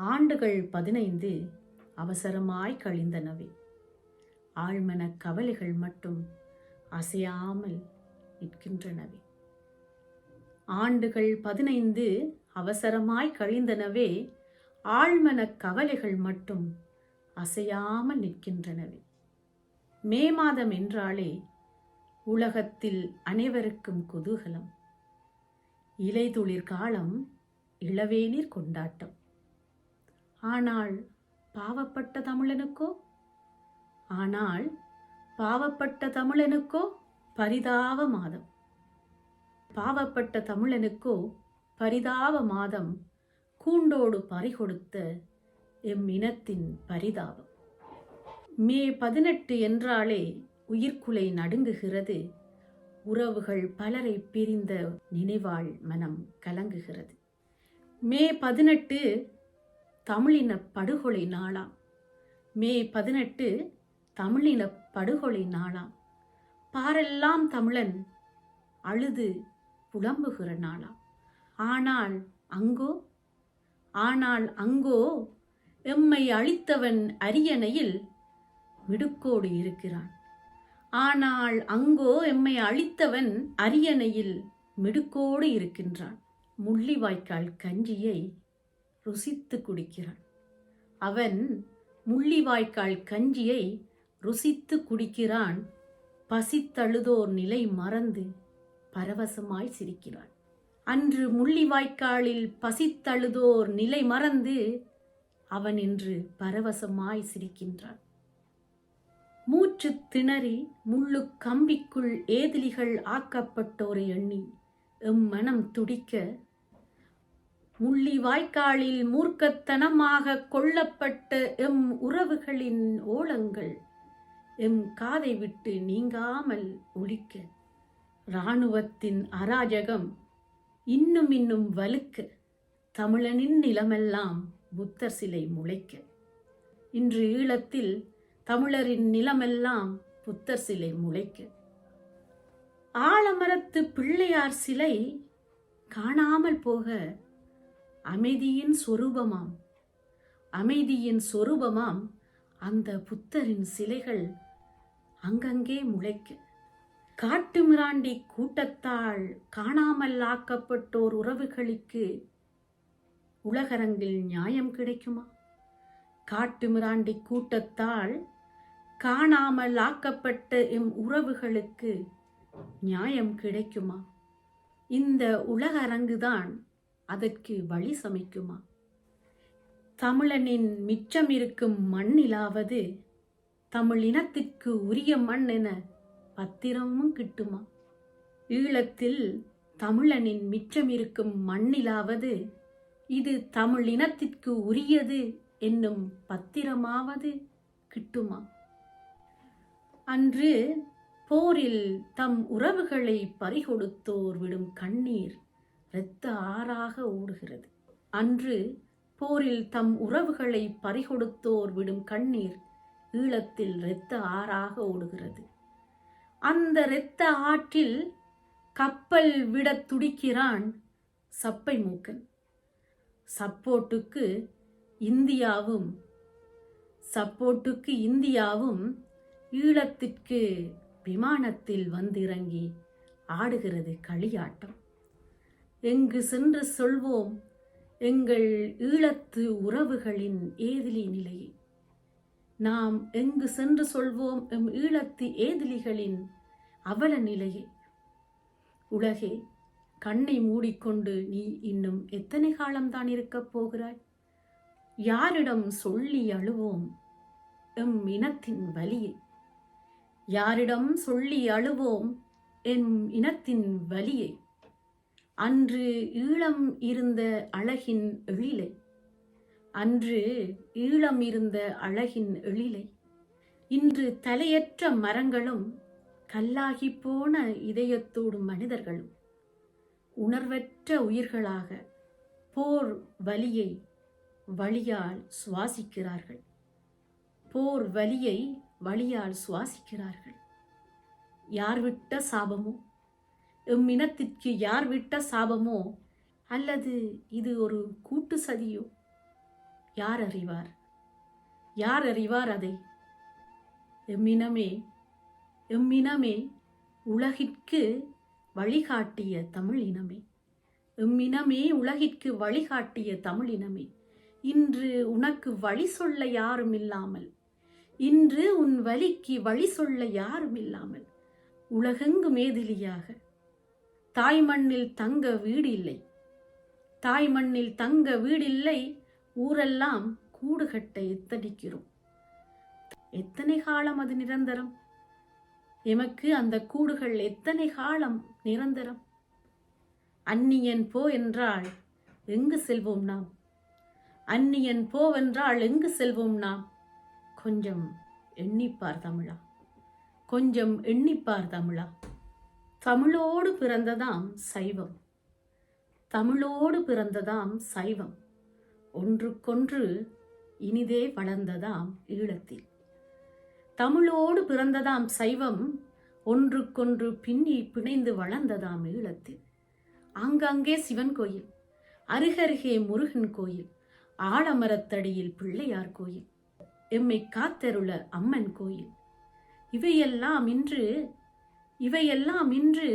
ஆண்டுகள் பதினைந்து அவசரமாய் கழிந்தனவே. ஆழ்மனக் கவலைகள் மட்டும் அசையாமல் நிற்கின்றனவே. ஆண்டுகள் பதினைந்து அவசரமாய் கழிந்தனவே ஆழ்மனக் கவலைகள் மட்டும் அசையாமல் நிற்கின்றனவே. மே மாதம் என்றாலே உலகத்தில் அனைவருக்கும் குதூகலம். இலைதுளிர் காலம் இளவேநீர் கொண்டாட்டம். ஆனால் பாவப்பட்ட தமிழனுக்கோ? ஆனால் பாவப்பட்ட தமிழனுக்கோ பரிதாப மாதம். பாவப்பட்ட தமிழனுக்கோ பரிதாப மாதம் கூண்டோடு பறிகொடுத்த எம் இனத்தின் பரிதாபம். மே பதினெட்டு என்றாலே உயிர்க்குலை நடுங்குகிறது. உறவுகள் பலரை பிரிந்த நினைவாள் மனம் கலங்குகிறது. மே பதினெட்டு தமிழின படுகொலை நாளாம். மே பதினெட்டு தமிழின படுகொலை நாளாம். பாரெல்லாம் தமிழன் அழுது புலம்புகிற நாளாம். ஆனால் அங்கோ? ஆனால் அங்கோ? எம்மை அழித்தவன் அரியணையில் விடுக்கோடு இருக்கிறான். ஆனால் அங்கோ? எம்மை அழித்தவன் அரியணையில் மிடுக்கோடு இருக்கின்றான். முள்ளிவாய்க்கால் கஞ்சியை ருசித்து குடிக்கிறான். அவன் முள்ளிவாய்க்கால் கஞ்சியை ருசித்து குடிக்கிறான். பசித்தழுதோர் நிலை மறந்து பரவசமாய் சிரிக்கிறான். அன்று முள்ளிவாய்க்காலில் பசித்தழுதோர் நிலை மறந்து அவன் இன்று பரவசமாய் சிரிக்கின்றான். மூச்சு திணறி முள்ளு கம்பிக்குள் ஏதிலிகள் ஆக்கப்பட்டோரை எண்ணி எம் மனம் துடிக்க முள்ளி வாய்க்காலில் மூர்க்கத்தனமாக கொல்லப்பட்ட எம் உறவுகளின் ஓலங்கள் எம் காதை விட்டு நீங்காமல் ஒழிக்க. இராணுவத்தின் அராஜகம் இன்னும் இன்னும் வலுக்க. தமிழனின் நிலமெல்லாம் புத்தர் சிலை முளைக்க. இன்று ஈழத்தில் தமிழரின் நிலமெல்லாம் புத்தர் சிலை முளைக்க. ஆலமரத்து பிள்ளையார் சிலை காணாமல் போக அமைதியின் சொரூபமாம். அமைதியின் சொரூபமாம். அந்த புத்தரின் சிலைகள் அங்கங்கே முளைக்க. காட்டுமிராண்டி கூட்டத்தால் காணாமல் ஆக்கப்பட்டோர் உறவுகளுக்கு உலகரங்கில் நியாயம் கிடைக்குமா? காட்டுமிராண்டி கூட்டத்தால் காணாமல் ஆக்கப்பட்ட எம் உறவுகளுக்கு நியாயம் கிடைக்குமா? இந்த உலகரங்குதான் அதற்கு வழி சமைக்குமா? தமிழனின் மிச்சம் இருக்கும் மண்ணிலாவது தமிழ் இனத்திற்கு உரிய மண் என பத்திரமும் கிட்டுமா? ஈழத்தில் தமிழனின் மிச்சம் இருக்கும் மண்ணிலாவது இது தமிழ் இனத்திற்கு உரியது என்னும் பத்திரமாவது கிட்டுமா? அன்று போரில் தம் உறவுகளை பறிகொடுத்தோர் விடும் கண்ணீர் இரத்த ஆறாக ஓடுகிறது அன்று போரில் தம் உறவுகளை பறிகொடுத்தோர் விடும் கண்ணீர் ஈழத்தில் இரத்த ஆறாக ஓடுகிறது. அந்த இரத்த ஆற்றில் கப்பல் விடத் துடிக்கிறான் சப்பை மூக்கன். சப்போட்டுக்கு இந்தியாவும் சப்போட்டுக்கு இந்தியாவும் ஈழத்திற்கு விமானத்தில் வந்திறங்கி ஆடுகிறது களியாட்டம். எங்கு சென்று சொல்வோம் எங்கள் ஈழத்து உறவுகளின் ஏதிலி நிலையை நாம் எங்கு சென்று சொல்வோம் எம் ஈழத்து ஏதிலிகளின் அவல நிலையை உலகே கண்ணை மூடிக்கொண்டு நீ இன்னும் எத்தனை காலம்தான் இருக்கப் போகிறாய்? யாரிடம் சொல்லி அழுவோம் எம் இனத்தின் வலியை யாரிடம் சொல்லி அழுவோம் என் இனத்தின் வலியை அன்று ஈழம் இருந்த அழகின் எழிலை. அன்று ஈழம் இருந்த அழகின் எழிலை. இன்று தலையற்ற மரங்களும் கல்லாகி போன இதயத்தோடு மனிதர்களும். உணர்வற்ற உயிர்களாக போர் வலியை வழியால் சுவாசிக்கிறார்கள். போர் வலியை வழியால் சுவாசிக்கிறார்கள். யார் விட்ட சாபமோ எம்மினத்திற்கு யார் விட்ட சாபமோ? அல்லது இது ஒரு கூட்டு சதியோ? யார் அறிவார்? யார் அறிவார் அதை? எம்மினமே எம்மினமே உலகிற்கு வழிகாட்டிய தமிழ் இனமே. எம்மினமே உலகிற்கு வழிகாட்டிய தமிழ் இனமே. இன்று உனக்கு வழி சொல்ல யாரும் இல்லாமல் இன்று உன் வலிக்கு வழி சொல்ல யாரும் இல்லாமல் உலகெங்கு மேதிலியாக தாய் மண்ணில் தங்க வீடு இல்லை தாய் மண்ணில் தங்க வீடில்லை. ஊரெல்லாம் கூடு கட்ட எத்தடிக்கிறோம்? எத்தனை காலம் அது நிரந்தரம்? எமக்கு அந்த கூடுகள் எத்தனை காலம் நிரந்தரம்? அந்நியன் போ என்றால் எங்கு செல்வோம் நாம்? அந்நியன் போவென்றால் எங்கு செல்வோம் நாம்? கொஞ்சம் எண்ணிப்பார் தமிழா. கொஞ்சம் எண்ணிப்பார் தமிழா. தமிழோடு பிறந்ததாம் சைவம். தமிழோடு பிறந்ததாம் சைவம். ஒன்றுக்கொன்று இனிதே வளர்ந்ததாம் ஈழத்தில். தமிழோடு பிறந்ததாம் சைவம் ஒன்றுக்கொன்று பின்னி பிணைந்து வளர்ந்ததாம் ஈழத்தில். ஆங்காங்கே சிவன் கோயில் அருகருகே முருகன் கோயில் ஆலமரத்தடியில் பிள்ளையார் கோயில் எம்மை காத்தருள அம்மன் கோயில். இவையெல்லாம் இன்று இவையெல்லாம் இன்று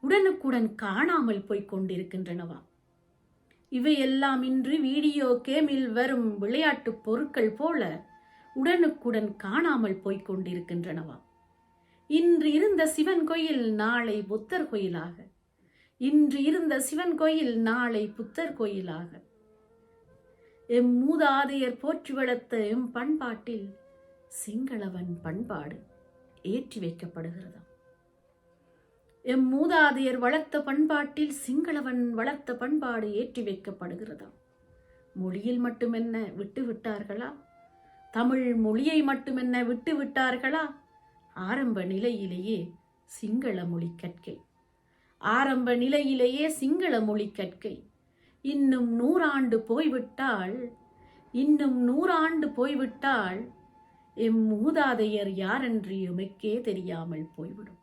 உடனுக்குடன் காணாமல் போய்க் கொண்டிருக்கின்றனவா? இவையெல்லாம் இன்று வீடியோ கேமில் வரும் விளையாட்டுப் பொருட்கள் போல உடனுக்குடன் காணாமல் போய்க் கொண்டிருக்கின்றனவா? இன்று இருந்த சிவன் கோயில் நாளை புத்தர் கோயிலாக. இன்று இருந்த சிவன் கோயில் நாளை புத்தர் கோயிலாக. எம் மூதாதையர் போற்றி வளர்த்த எம் பண்பாட்டில் சிங்களவன் பண்பாடு ஏற்றி வைக்கப்படுகிறதா எம் மூதாதையர் வளர்த்த பண்பாட்டில் சிங்களவன் வளர்த்த பண்பாடு ஏற்றி வைக்கப்படுகிறதா மொழியில் மட்டுமென்ன விட்டு விட்டார்களா? தமிழ் மொழியை மட்டுமென்ன விட்டு விட்டார்களா? ஆரம்ப நிலையிலேயே சிங்கள மொழி கற்கை. ஆரம்ப நிலையிலேயே சிங்கள மொழி கற்கை. இன்னும் நூறாண்டு போய்விட்டால் இன்னும் நூறாண்டு போய்விட்டால் எம் மூதாதையர் யாரென்று எமக்கே தெரியாமல் போய்விடும்.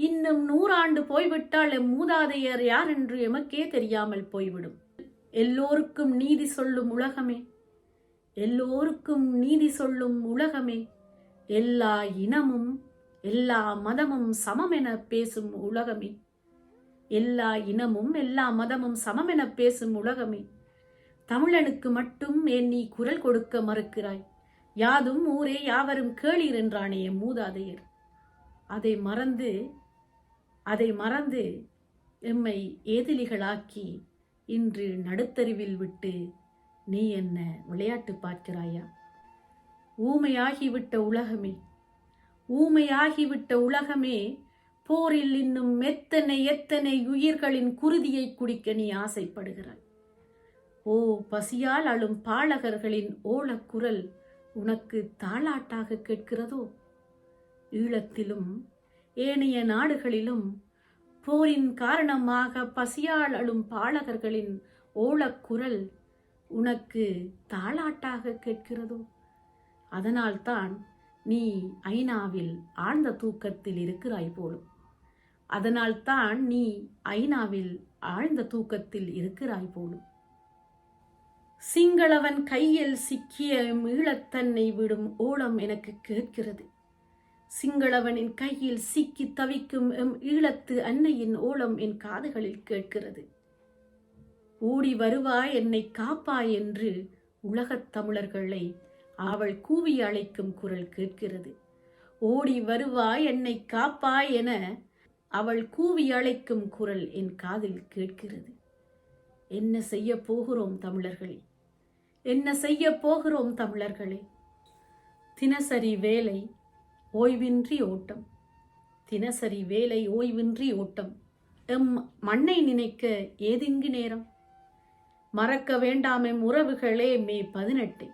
இன்னும் நூறாண்டு போய்விட்டால் எம் மூதாதையர் யார் என்று எமக்கே தெரியாமல் போய்விடும். எல்லோருக்கும் நீதி சொல்லும் உலகமே. எல்லோருக்கும் நீதி சொல்லும் உலகமே. எல்லா இனமும் எல்லா மதமும் சமம் என பேசும் உலகமே. எல்லா இனமும் எல்லா மதமும் சமம் என பேசும் உலகமே. தமிழனுக்கு மட்டும் ஏன் நீ குரல் கொடுக்க மறுக்கிறாய்? யாதும் ஊரே யாவரும் கேளீர் என்றானே மூதாதையர். அதை மறந்து அதை மறந்து எம்மை ஏதிலிகளாக்கி இன்று நடுத்தருவில் விட்டு நீ என்ன விளையாட்டு பார்க்கிறாயா? ஊமையாகிவிட்ட உலகமே ஊமையாகிவிட்ட உலகமே போரில் இன்னும் எத்தனை எத்தனை உயிர்களின் குருதியை குடிக்க நீ ஆசைப்படுகிறாய்? ஓ பசியால் அழும் பாலகர்களின் ஓலக்குரல் உனக்கு தாளாட்டாக கேட்கிறதோ? ஈழத்திலும் ஏனைய நாடுகளிலும் போரின் காரணமாக பசியால் அழும் பாலகர்களின் ஓலக்குரல் உனக்கு தாளாட்டாக கேட்கிறதோ? அதனால்தான் நீ ஐநாவில் ஆழ்ந்த தூக்கத்தில் இருக்கிறாய் போலும். அதனால்தான் நீ ஐநாவில் ஆழ்ந்த தூக்கத்தில் இருக்கிறாய் போலும். சிங்களவன் கையில் சிக்கிய மீளத்தன்னை விடும் ஓலம் எனக்கு கேட்கிறது. சிங்களவனின் கையில் சிக்கி தவிக்கும் எம் ஈழத்து அன்னையின் ஓலம் என் காதுகளில் கேட்கிறது. ஓடி வருவாய் என்னை காப்பாய் என்று உலகத் தமிழர்களை அவள் கூவி அழைக்கும் குரல் கேட்கிறது. ஓடி வருவாய் என்னை காப்பாய் என அவள் கூவி அழைக்கும் குரல் என் காதில் கேட்கிறது. என்ன செய்ய போகிறோம் தமிழர்களே? என்ன செய்ய போகிறோம் தமிழர்களே? தினசரி வேலை ஓய்வின்றி ஓட்டம். தினசரி வேலை ஓய்வின்றி ஓட்டம். எம் மண்ணை நினைக்க ஏதிங்கு நேரம்? மறக்க வேண்டாம் எம் உறவுகளே மே பதினெட்டு.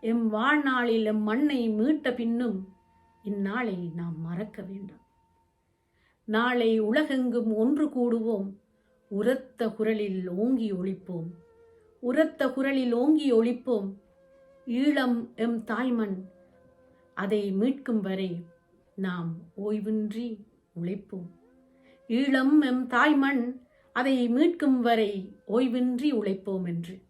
எம் வாழ்நாளில் எம் மண்ணை மீட்ட பின்னும் இந்நாளை நாம் மறக்க வேண்டாம். நாளை உலகெங்கும் ஒன்று கூடுவோம். உரத்த குரலில் ஓங்கி ஒழிப்போம். உரத்த குரலில் ஓங்கி ஒழிப்போம். ஈழம் எம் தாய்மண் அதை மீட்கும் வரை நாம் ஓய்வின்றி உழைப்போம். ஈழம் எம் தாய்மண் அதை மீட்கும் வரை ஓய்வின்றி உழைப்போம் என்று.